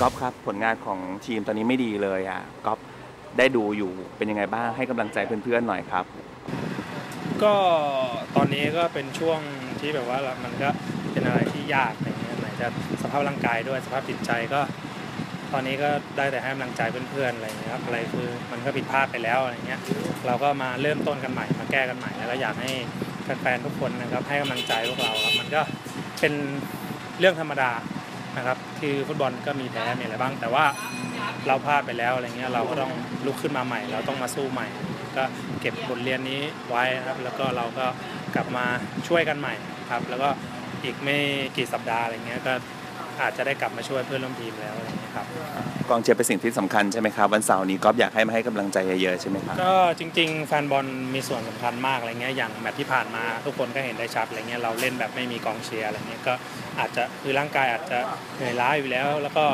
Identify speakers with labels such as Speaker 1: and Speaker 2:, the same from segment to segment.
Speaker 1: ก๊อฟครับผลงานของทีมตอนนี้ไม่ดีเลยอะก๊อฟได้ดูอยู่เป็นยังไงบ้างให้กำลังใจเพื่อนๆหน่อยครับ
Speaker 2: ก็ตอนนี้ก็เป็นช่วงที่แบบว่ามันก็เป็นอะไรที่ยากอะไรเงี้ยไหนจะสภาพร่างกายด้วยสภาพจิตใจก็ ตอนนี้ก็ได้แต่ให้กำลังใจเพื่อนๆอะไรเงี้ยครับอะไรคือมันก็ผิดพลาดไปแล้วอะไรเงี้ยเราก็มาเริ่มต้นกันใหม่มาแก้กันใหม่แล้วก็อยากให้แฟนๆทุกคนนะครับให้กำลังใจพวกเราครับมันก็เป็นเรื่องธรรมดา นะครับคือฟุตบอลก็มีแพ้มีอะไรบ้าง แต่ว่าเราพลาดไปแล้วอะไรเงี้ยเราก็ต้องลุกขึ้นมาใหม่ เราต้องมาสู้ใหม่ ก็เก็บบทเรียนนี้ไว้นะครับแล้วก็เราก็กลับมาช่วยกันใหม่ครับ แล้วก็อีกไม่กี่สัปดาห์อะไรเงี้ยก็ อาจจะได้กลับมาช่วยเพื่อนร่วมทีมแล้วอะไรเงี้ยครับ
Speaker 1: กองเชียร์เป็นสิ่งที่สำคัญใช่ไหมครับวันเสาร์นี้ก๊อฟอยากให้มาให้กำลังใจเยอะๆใช่ไหมครับ
Speaker 2: ก็จริง ๆ แฟนบอลมีส่วนสำคัญมากอะไรเงี้ยอย่างแมตช์ที่ผ่านมาทุกคนก็เห็นได้ชัดอะไรเงี้ยเราเล่นแบบไม่มีกองเชียร์อะไรเงี้ยก็อาจจะคือร่างกายอาจจะเหนื่อยล้าอยู่แล้ว แล้วก็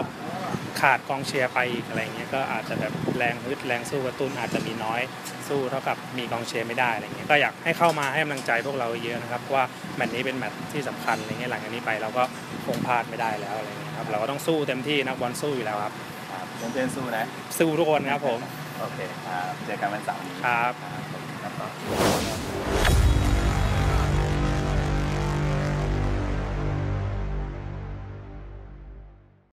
Speaker 2: ขาดกองเชียร์ไปอีกอะไรเงี้ยก็อาจจะแบบแรงฮึดแรงสู้กระตุ้นอาจจะมีน้อยสู้เท่ากับมีกองเชียร์ไม่ได้อะไรเงี้ยก็อยากให้เข้ามาให้กำลังใจพวกเราเยอะนะครับเพราะว่าแมตช์นี้เป็นแมตช์ที่สำคัญอะไรเงี้ยหลังจากนี้ไปเราก็คงพลาดไม่ได้แล้วอะไรเงี้ยครับเราก็ต้องสู้เต็มที่นักบอลสู้อยู่แล้วครับ
Speaker 1: ครับเพื่อนๆสู้นะ
Speaker 2: สู้ทุกคนครับผม
Speaker 1: โอเคครับเจอกันวันเสาร์นี้
Speaker 2: ครับ
Speaker 1: ครับ